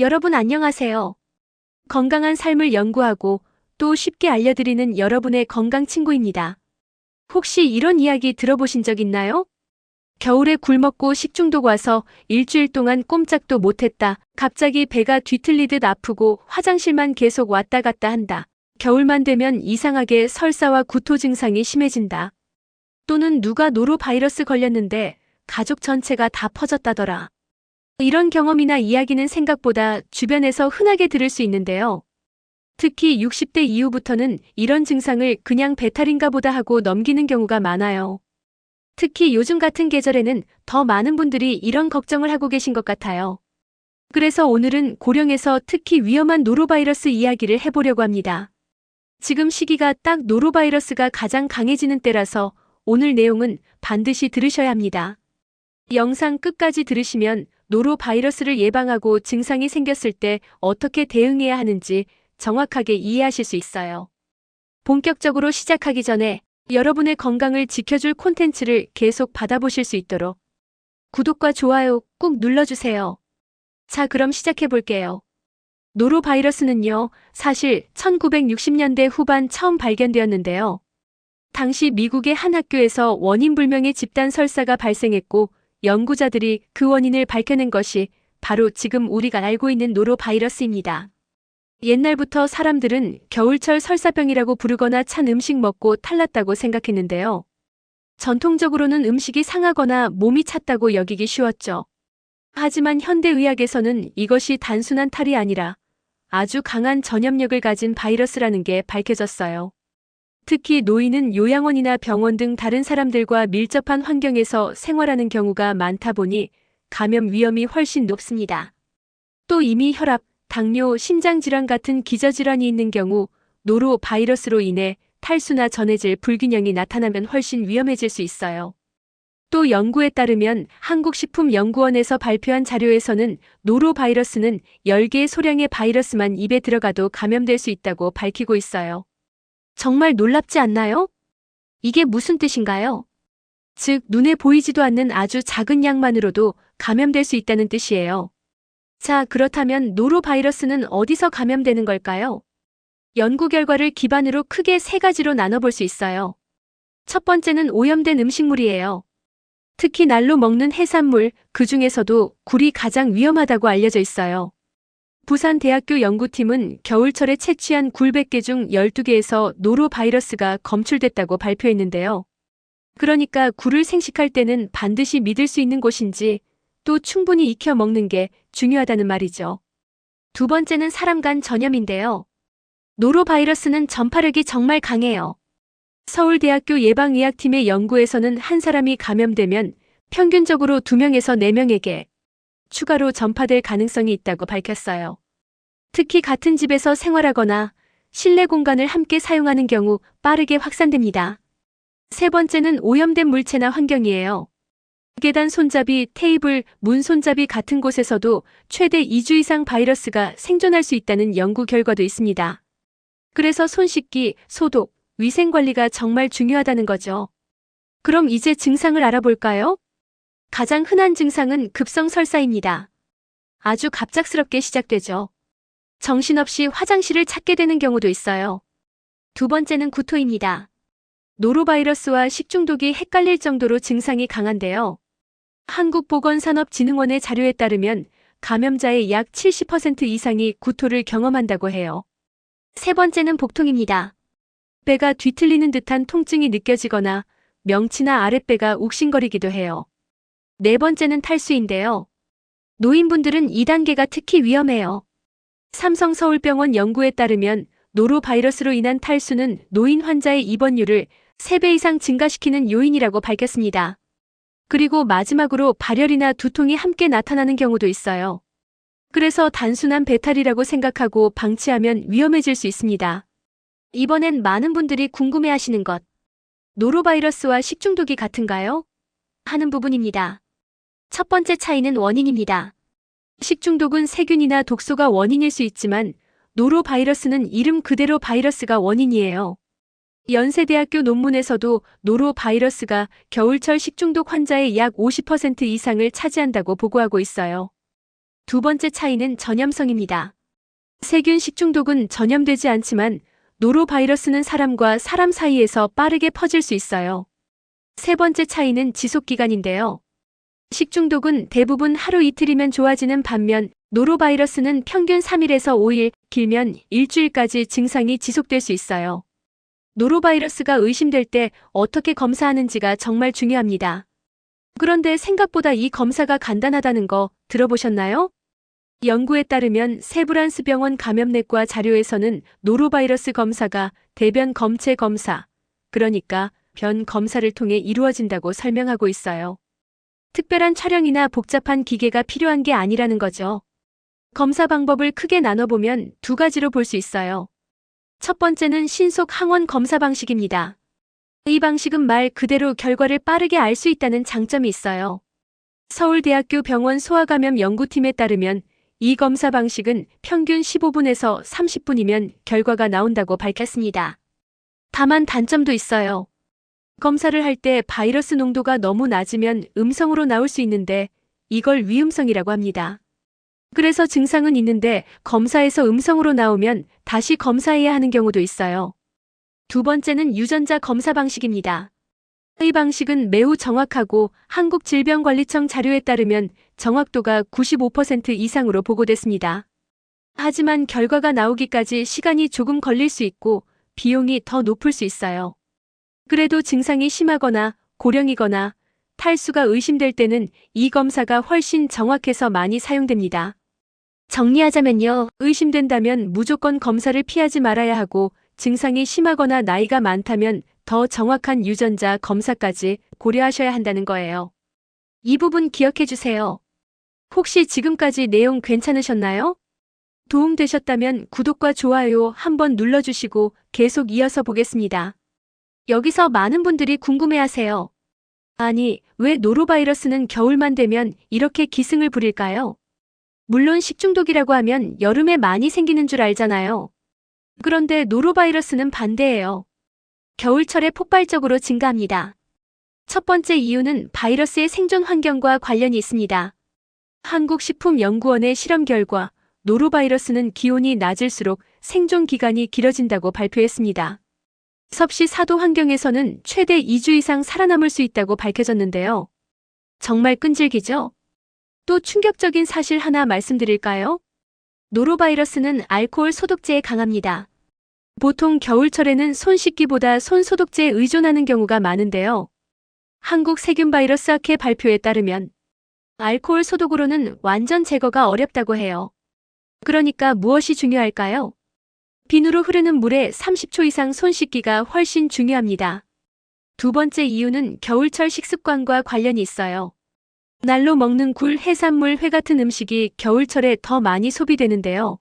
여러분 안녕하세요. 건강한 삶을 연구하고 또 쉽게 알려드리는 여러분의 건강 친구입니다. 혹시 이런 이야기 들어보신 적 있나요? 겨울에 굶었고 식중독 와서 일주일 동안 꼼짝도 못했다. 갑자기 배가 뒤틀리듯 아프고 화장실만 계속 왔다 갔다 한다. 겨울만 되면 이상하게 설사와 구토 증상이 심해진다. 또는 누가 노로바이러스 걸렸는데 가족 전체가 다 퍼졌다더라. 이런 경험이나 이야기는 생각보다 주변에서 흔하게 들을 수 있는데요. 특히 60대 이후부터는 이런 증상을 그냥 배탈인가 보다 하고 넘기는 경우가 많아요. 특히 요즘 같은 계절에는 더 많은 분들이 이런 걱정을 하고 계신 것 같아요. 그래서 오늘은 고령에서 특히 위험한 노로바이러스 이야기를 해보려고 합니다. 지금 시기가 딱 노로바이러스가 가장 강해지는 때라서 오늘 내용은 반드시 들으셔야 합니다. 영상 끝까지 들으시면 노로 바이러스를 예방하고 증상이 생겼을 때 어떻게 대응해야 하는지 정확하게 이해하실 수 있어요. 본격적으로 시작하기 전에 여러분의 건강을 지켜줄 콘텐츠를 계속 받아보실 수 있도록 구독과 좋아요 꾹 눌러주세요. 자, 그럼 시작해 볼게요. 노로바이러스는요, 사실 1960년대 후반 처음 발견되었는데요. 당시 미국의 한 학교에서 원인 불명의 집단 설사가 발생했고, 연구자들이 그 원인을 밝혀낸 것이 바로 지금 우리가 알고 있는 노로바이러스입니다. 옛날부터 사람들은 겨울철 설사병이라고 부르거나 찬 음식 먹고 탈났다고 생각했는데요. 전통적으로는 음식이 상하거나 몸이 찼다고 여기기 쉬웠죠. 하지만 현대의학에서는 이것이 단순한 탈이 아니라 아주 강한 전염력을 가진 바이러스라는 게 밝혀졌어요. 특히 노인은 요양원이나 병원 등 다른 사람들과 밀접한 환경에서 생활하는 경우가 많다 보니 감염 위험이 훨씬 높습니다. 또 이미 혈압, 당뇨, 심장질환 같은 기저질환이 있는 경우 노로 바이러스로 인해 탈수나 전해질 불균형이 나타나면 훨씬 위험해질 수 있어요. 또 연구에 따르면 한국식품연구원에서 발표한 자료에서는 노로바이러스는 10개의 소량의 바이러스만 입에 들어가도 감염될 수 있다고 밝히고 있어요. 정말 놀랍지 않나요? 이게 무슨 뜻인가요? 즉, 눈에 보이지도 않는 아주 작은 양만으로도 감염될 수 있다는 뜻이에요. 자, 그렇다면 노로바이러스는 어디서 감염되는 걸까요? 연구 결과를 기반으로 크게 세 가지로 나눠볼 수 있어요. 첫 번째는 오염된 음식물이에요. 특히 날로 먹는 해산물, 그 중에서도 굴이 가장 위험하다고 알려져 있어요. 부산대학교 연구팀은 겨울철에 채취한 굴 100개 중 12개에서 노로바이러스가 검출됐다고 발표했는데요. 그러니까 굴을 생식할 때는 반드시 믿을 수 있는 곳인지 또 충분히 익혀 먹는 게 중요하다는 말이죠. 두 번째는 사람 간 전염인데요. 노로바이러스는 전파력이 정말 강해요. 서울대학교 예방의학팀의 연구에서는 한 사람이 감염되면 평균적으로 2명에서 4명에게 추가로 전파될 가능성이 있다고 밝혔어요. 특히 같은 집에서 생활하거나 실내 공간을 함께 사용하는 경우 빠르게 확산됩니다. 세 번째는 오염된 물체나 환경이에요. 계단 손잡이, 테이블, 문 손잡이 같은 곳에서도 최대 2주 이상 바이러스가 생존할 수 있다는 연구 결과도 있습니다. 그래서 손 씻기, 소독, 위생 관리가 정말 중요하다는 거죠. 그럼 이제 증상을 알아볼까요? 가장 흔한 증상은 급성 설사입니다. 아주 갑작스럽게 시작되죠. 정신없이 화장실을 찾게 되는 경우도 있어요. 두 번째는 구토입니다. 노로바이러스와 식중독이 헷갈릴 정도로 증상이 강한데요. 한국보건산업진흥원의 자료에 따르면 감염자의 약 70% 이상이 구토를 경험한다고 해요. 세 번째는 복통입니다. 배가 뒤틀리는 듯한 통증이 느껴지거나 명치나 아랫배가 욱신거리기도 해요. 네 번째는 탈수인데요. 노인분들은 2단계가 특히 위험해요. 삼성서울병원 연구에 따르면 노로바이러스로 인한 탈수는 노인 환자의 입원율을 3배 이상 증가시키는 요인이라고 밝혔습니다. 그리고 마지막으로 발열이나 두통이 함께 나타나는 경우도 있어요. 그래서 단순한 배탈이라고 생각하고 방치하면 위험해질 수 있습니다. 이번엔 많은 분들이 궁금해 하시는 것. 노로바이러스와 식중독이 같은가요? 하는 부분입니다. 첫 번째 차이는 원인입니다. 식중독은 세균이나 독소가 원인일 수 있지만 노로 바이러스는 이름 그대로 바이러스가 원인이에요. 연세대학교 논문에서도 노로 바이러스가 겨울철 식중독 환자의 약 50% 이상을 차지한다고 보고하고 있어요. 두 번째 차이는 전염성입니다. 세균 식중독은 전염되지 않지만 노로 바이러스는 사람과 사람 사이에서 빠르게 퍼질 수 있어요. 세 번째 차이는 지속기간인데요. 식중독은 대부분 하루 이틀이면 좋아지는 반면 노로바이러스는 평균 3일에서 5일, 길면 일주일까지 증상이 지속될 수 있어요. 노로바이러스가 의심될 때 어떻게 검사하는지가 정말 중요합니다. 그런데 생각보다 이 검사가 간단하다는 거 들어보셨나요? 연구에 따르면 세브란스 병원 감염내과 자료에서는 노로바이러스 검사가 대변 검체 검사, 그러니까 변 검사를 통해 이루어진다고 설명하고 있어요. 특별한 촬영이나 복잡한 기계가 필요한 게 아니라는 거죠. 검사 방법을 크게 나눠보면 두 가지로 볼 수 있어요. 첫 번째는 신속 항원 검사 방식입니다. 이 방식은 말 그대로 결과를 빠르게 알 수 있다는 장점이 있어요. 서울대학교 병원 소아감염 연구팀에 따르면 이 검사 방식은 평균 15분에서 30분이면 결과가 나온다고 밝혔습니다. 다만 단점도 있어요. 검사를 할 때 바이러스 농도가 너무 낮으면 음성으로 나올 수 있는데 이걸 위음성이라고 합니다. 그래서 증상은 있는데 검사에서 음성으로 나오면 다시 검사해야 하는 경우도 있어요. 두 번째는 유전자 검사 방식입니다. 이 방식은 매우 정확하고 한국질병관리청 자료에 따르면 정확도가 95% 이상으로 보고됐습니다. 하지만 결과가 나오기까지 시간이 조금 걸릴 수 있고 비용이 더 높을 수 있어요. 그래도 증상이 심하거나 고령이거나 탈수가 의심될 때는 이 검사가 훨씬 정확해서 많이 사용됩니다. 정리하자면요. 의심된다면 무조건 검사를 피하지 말아야 하고 증상이 심하거나 나이가 많다면 더 정확한 유전자 검사까지 고려하셔야 한다는 거예요. 이 부분 기억해 주세요. 혹시 지금까지 내용 괜찮으셨나요? 도움되셨다면 구독과 좋아요 한번 눌러주시고 계속 이어서 보겠습니다. 여기서 많은 분들이 궁금해하세요. 아니, 왜 노로바이러스는 겨울만 되면 이렇게 기승을 부릴까요? 물론 식중독이라고 하면 여름에 많이 생기는 줄 알잖아요. 그런데 노로바이러스는 반대예요. 겨울철에 폭발적으로 증가합니다. 첫 번째 이유는 바이러스의 생존 환경과 관련이 있습니다. 한국식품연구원의 실험 결과 노로바이러스는 기온이 낮을수록 생존 기간이 길어진다고 발표했습니다. 섭씨 4도 환경에서는 최대 2주 이상 살아남을 수 있다고 밝혀졌는데요. 정말 끈질기죠? 또 충격적인 사실 하나 말씀드릴까요? 노로바이러스는 알코올 소독제에 강합니다. 보통 겨울철에는 손 씻기보다 손 소독제에 의존하는 경우가 많은데요. 한국 세균바이러스학회 발표에 따르면 알코올 소독으로는 완전 제거가 어렵다고 해요. 그러니까 무엇이 중요할까요? 비누로 흐르는 물에 30초 이상 손 씻기가 훨씬 중요합니다. 두 번째 이유는 겨울철 식습관과 관련이 있어요. 날로 먹는 굴, 해산물, 회 같은 음식이 겨울철에 더 많이 소비되는데요.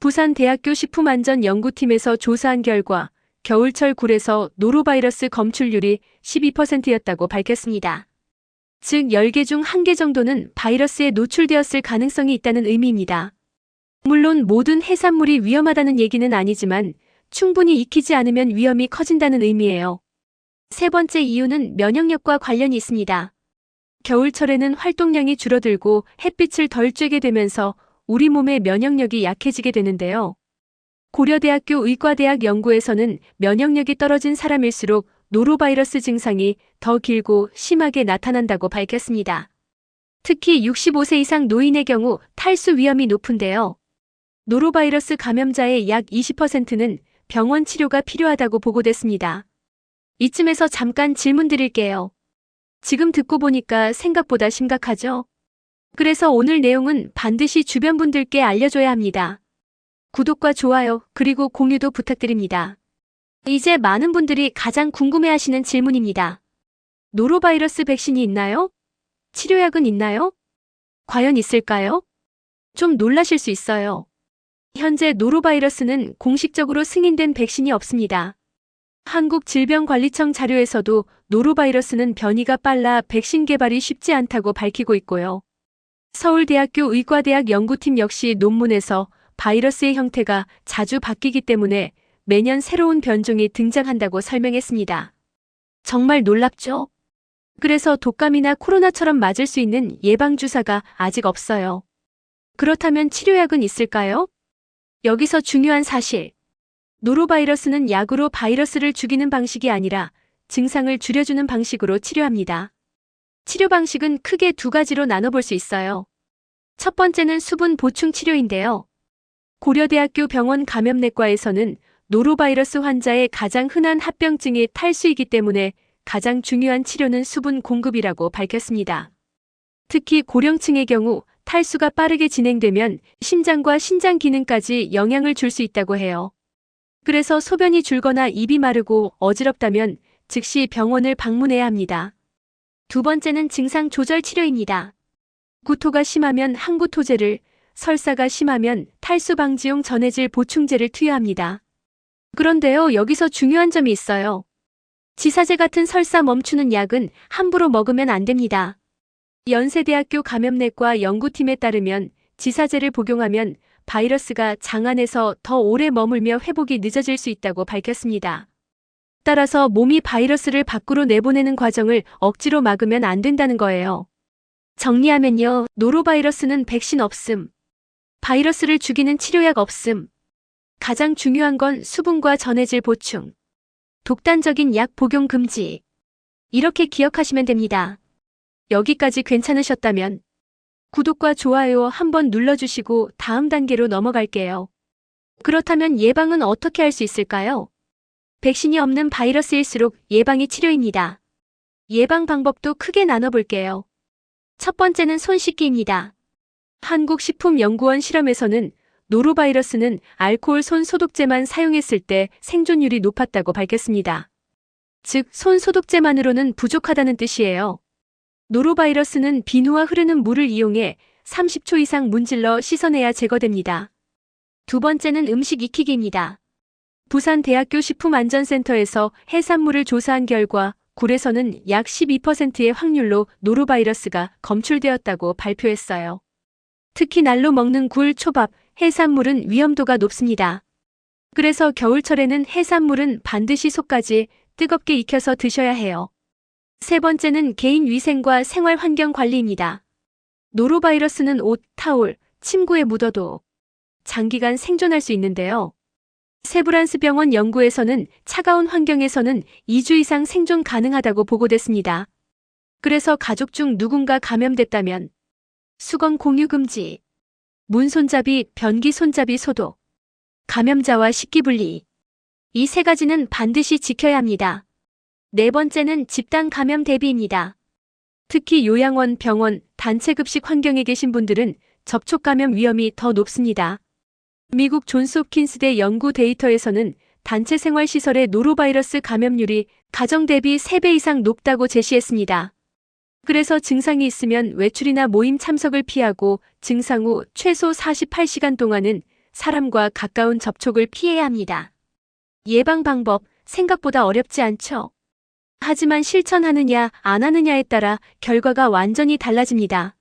부산대학교 식품안전연구팀에서 조사한 결과 겨울철 굴에서 노로바이러스 검출률이 12%였다고 밝혔습니다. 즉 10개 중 1개 정도는 바이러스에 노출되었을 가능성이 있다는 의미입니다. 물론 모든 해산물이 위험하다는 얘기는 아니지만 충분히 익히지 않으면 위험이 커진다는 의미예요. 세 번째 이유는 면역력과 관련이 있습니다. 겨울철에는 활동량이 줄어들고 햇빛을 덜 쬐게 되면서 우리 몸의 면역력이 약해지게 되는데요. 고려대학교 의과대학 연구에서는 면역력이 떨어진 사람일수록 노로바이러스 증상이 더 길고 심하게 나타난다고 밝혔습니다. 특히 65세 이상 노인의 경우 탈수 위험이 높은데요. 노로바이러스 감염자의 약 20%는 병원 치료가 필요하다고 보고됐습니다. 이쯤에서 잠깐 질문 드릴게요. 지금 듣고 보니까 생각보다 심각하죠? 그래서 오늘 내용은 반드시 주변 분들께 알려줘야 합니다. 구독과 좋아요, 그리고 공유도 부탁드립니다. 이제 많은 분들이 가장 궁금해 하시는 질문입니다. 노로바이러스 백신이 있나요? 치료약은 있나요? 과연 있을까요? 좀 놀라실 수 있어요. 현재 노로바이러스는 공식적으로 승인된 백신이 없습니다. 한국질병관리청 자료에서도 노로바이러스는 변이가 빨라 백신 개발이 쉽지 않다고 밝히고 있고요. 서울대학교 의과대학 연구팀 역시 논문에서 바이러스의 형태가 자주 바뀌기 때문에 매년 새로운 변종이 등장한다고 설명했습니다. 정말 놀랍죠? 그래서 독감이나 코로나처럼 맞을 수 있는 예방주사가 아직 없어요. 그렇다면 치료약은 있을까요? 여기서 중요한 사실. 노로바이러스는 약으로 바이러스를 죽이는 방식이 아니라 증상을 줄여주는 방식으로 치료합니다. 치료 방식은 크게 두 가지로 나눠볼 수 있어요. 첫 번째는 수분 보충 치료인데요. 고려대학교 병원 감염내과에서는 노로바이러스 환자의 가장 흔한 합병증이 탈수이기 때문에 가장 중요한 치료는 수분 공급이라고 밝혔습니다. 특히 고령층의 경우 탈수가 빠르게 진행되면 심장과 신장 기능까지 영향을 줄 수 있다고 해요. 그래서 소변이 줄거나 입이 마르고 어지럽다면 즉시 병원을 방문해야 합니다. 두 번째는 증상 조절 치료입니다. 구토가 심하면 항구토제를, 설사가 심하면 탈수 방지용 전해질 보충제를 투여합니다. 그런데요, 여기서 중요한 점이 있어요. 지사제 같은 설사 멈추는 약은 함부로 먹으면 안 됩니다. 연세대학교 감염내과 연구팀에 따르면 지사제를 복용하면 바이러스가 장 안에서 더 오래 머물며 회복이 늦어질 수 있다고 밝혔습니다. 따라서 몸이 바이러스를 밖으로 내보내는 과정을 억지로 막으면 안 된다는 거예요. 정리하면요, 노로바이러스는 백신 없음. 바이러스를 죽이는 치료약 없음. 가장 중요한 건 수분과 전해질 보충. 독단적인 약 복용 금지. 이렇게 기억하시면 됩니다. 여기까지 괜찮으셨다면 구독과 좋아요 한번 눌러주시고 다음 단계로 넘어갈게요. 그렇다면 예방은 어떻게 할 수 있을까요? 백신이 없는 바이러스일수록 예방이 치료입니다. 예방 방법도 크게 나눠볼게요. 첫 번째는 손 씻기입니다. 한국식품연구원 실험에서는 노로바이러스는 알코올 손 소독제만 사용했을 때 생존율이 높았다고 밝혔습니다. 즉, 손 소독제만으로는 부족하다는 뜻이에요. 노로바이러스는 비누와 흐르는 물을 이용해 30초 이상 문질러 씻어내야 제거됩니다. 두 번째는 음식 익히기입니다. 부산대학교 식품안전센터에서 해산물을 조사한 결과 굴에서는 약 12%의 확률로 노로바이러스가 검출되었다고 발표했어요. 특히 날로 먹는 굴, 초밥, 해산물은 위험도가 높습니다. 그래서 겨울철에는 해산물은 반드시 속까지 뜨겁게 익혀서 드셔야 해요. 세 번째는 개인 위생과 생활 환경 관리입니다. 노로바이러스는 옷, 타올, 침구에 묻어도 장기간 생존할 수 있는데요. 세브란스 병원 연구에서는 차가운 환경에서는 2주 이상 생존 가능하다고 보고됐습니다. 그래서 가족 중 누군가 감염됐다면 수건 공유 금지, 문 손잡이, 변기 손잡이 소독, 감염자와 식기 분리. 이 세 가지는 반드시 지켜야 합니다. 네 번째는 집단 감염 대비입니다. 특히 요양원, 병원, 단체 급식 환경에 계신 분들은 접촉 감염 위험이 더 높습니다. 미국 존스 홉킨스대 연구 데이터에서는 단체 생활 시설의 노로바이러스 감염률이 가정 대비 3배 이상 높다고 제시했습니다. 그래서 증상이 있으면 외출이나 모임 참석을 피하고 증상 후 최소 48시간 동안은 사람과 가까운 접촉을 피해야 합니다. 예방 방법 생각보다 어렵지 않죠? 하지만 실천하느냐 안 하느냐에 따라 결과가 완전히 달라집니다.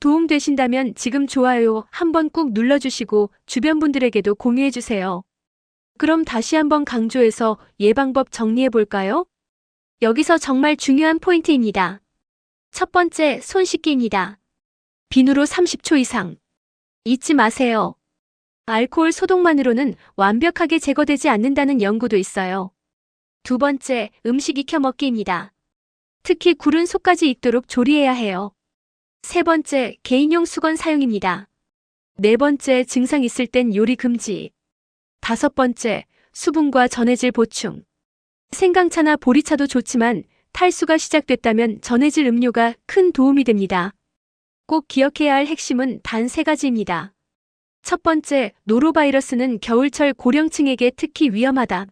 도움 되신다면 지금 좋아요 한번 꾹 눌러주시고 주변 분들에게도 공유해주세요. 그럼 다시 한번 강조해서 예방법 정리해 볼까요? 여기서 정말 중요한 포인트입니다. 첫 번째, 손 씻기입니다. 비누로 30초 이상. 잊지 마세요. 알코올 소독만으로는 완벽하게 제거되지 않는다는 연구도 있어요. 두 번째, 음식 익혀 먹기입니다. 특히 굴은 속까지 익도록 조리해야 해요. 세 번째, 개인용 수건 사용입니다. 네 번째, 증상 있을 땐 요리 금지. 다섯 번째, 수분과 전해질 보충. 생강차나 보리차도 좋지만 탈수가 시작됐다면 전해질 음료가 큰 도움이 됩니다. 꼭 기억해야 할 핵심은 단 세 가지입니다. 첫 번째, 노로바이러스는 겨울철 고령층에게 특히 위험하다.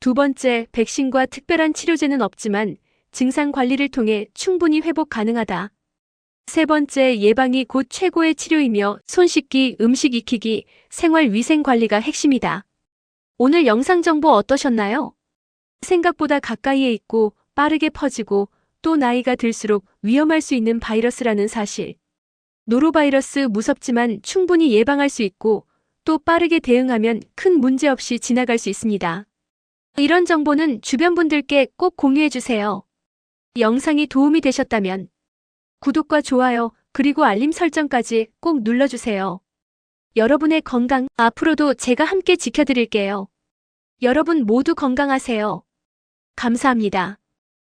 두 번째, 백신과 특별한 치료제는 없지만 증상 관리를 통해 충분히 회복 가능하다. 세 번째, 예방이 곧 최고의 치료이며 손 씻기, 음식 익히기, 생활 위생 관리가 핵심이다. 오늘 영상 정보 어떠셨나요? 생각보다 가까이에 있고 빠르게 퍼지고 또 나이가 들수록 위험할 수 있는 바이러스라는 사실. 노로바이러스 무섭지만 충분히 예방할 수 있고 또 빠르게 대응하면 큰 문제 없이 지나갈 수 있습니다. 이런 정보는 주변 분들께 꼭 공유해 주세요. 영상이 도움이 되셨다면 구독과 좋아요, 그리고 알림 설정까지 꼭 눌러주세요. 여러분의 건강 앞으로도 제가 함께 지켜드릴게요. 여러분 모두 건강하세요. 감사합니다.